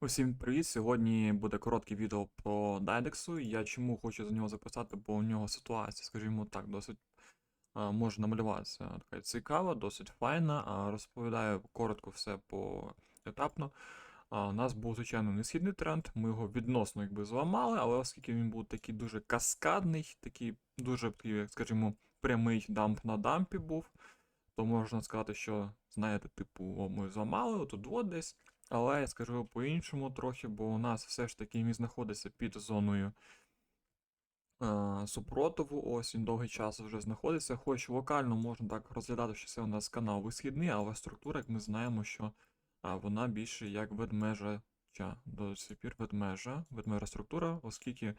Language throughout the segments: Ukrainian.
Усім привіт! Сьогодні буде коротке відео про Дайдексу. Я чому хочу за нього записати, бо у нього ситуація, скажімо так, досить може намалюватися така цікава, досить файна. А, розповідаю коротко все поетапно. У нас був, звичайно, несхідний тренд, ми його відносно якби зламали, але оскільки він був такий дуже каскадний, такий дуже, скажімо, прямий дамп на дампі був, то можна сказати, що, знаєте, типу, ми зламали, отут от десь. Але я скажу по-іншому трохи, бо у нас все ж таки він знаходиться під зоною е, супротиву. Ось він довгий час вже знаходиться. Хоч локально можна так розглядати, що це у нас канал висхідний, але структура, як ми знаємо, що а, вона більше як ведмежа. До сих пір ведмежа, ведмежа структура, оскільки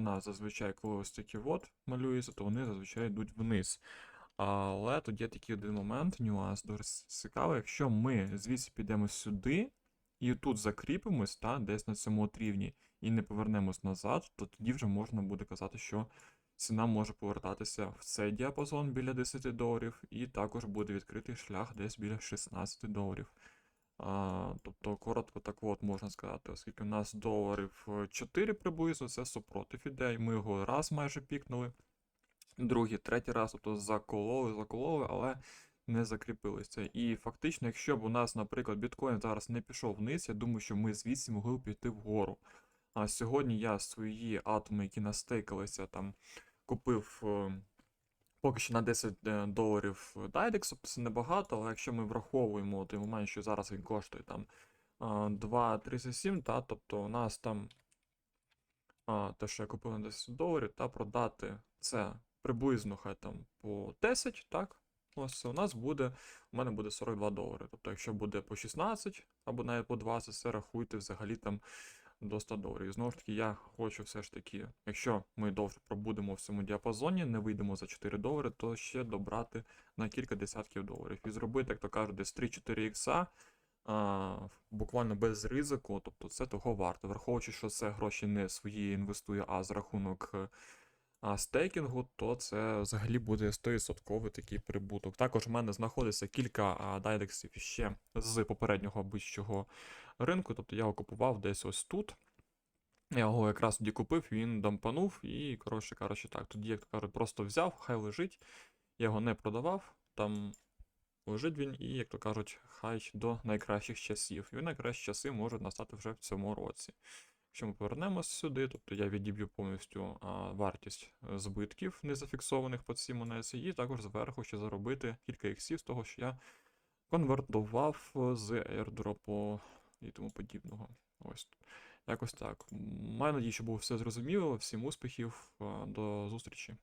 нас зазвичай, коли ось такі от малюються, то вони зазвичай йдуть вниз. Але тут є такий один момент, нюанс дуже цікавий. Якщо ми звідси підемо сюди, і тут закріпимось, та, десь на цьому от рівні, і не повернемось назад, то тоді вже можна буде казати, що ціна може повертатися в цей діапазон біля 10 доларів, і також буде відкритий шлях десь біля 16 доларів. А, тобто, коротко так от можна сказати, оскільки у нас доларів 4 приблизно, це супротив іде, і ми його раз майже пікнули, другий, третій раз, тобто закололи, закололи, але не закріпилися. І фактично, якщо б у нас, наприклад, біткоін зараз не пішов вниз, я думаю, що ми звідси могли б піти вгору. А сьогодні я свої атоми, які настейкалися, там купив е, поки що на 10 е, доларів Дайдексу, це небагато, але якщо ми враховуємо той момент, що зараз він коштує там 2,37, та, тобто у нас там те, що я купив на 10 доларів, та продати це приблизно хай там по 10, так? Ось у нас буде, у мене буде 42 долари. Тобто, якщо буде по 16 або навіть по 20, це рахуйте взагалі там до 100 доларів. І знову ж таки, я хочу все ж таки, якщо ми довше пробудемо в цьому діапазоні, не вийдемо за 4 долари, то ще добрати на кілька десятків доларів. І зробити, як то кажуть, десь 3-4 ікса. А, буквально без ризику, тобто це того варто. Враховуючи, що це гроші не свої інвестує, а за рахунок е, а стейкінгу, то це взагалі буде 100% такий прибуток. Також в мене знаходиться кілька дайдексів ще з попереднього вищого ринку, тобто я його купував десь ось тут. Я його якраз тоді купив, він дампанув, і, коротше кажучи, так, тоді, як то кажуть, просто взяв, хай лежить. Я його не продавав, там лежить він, і, як то кажуть, хай до найкращих часів. І найкращі часи можуть настати вже в цьому році. Якщо ми повернемося сюди, тобто я відіб'ю повністю а, вартість збитків, не зафіксованих по цій монеті, і також зверху ще заробити кілька іксів з того, що я конвертував з airdrop і тому подібного. Ось. Якось так. Маю надію, що було все зрозуміло. Всім успіхів, до зустрічі.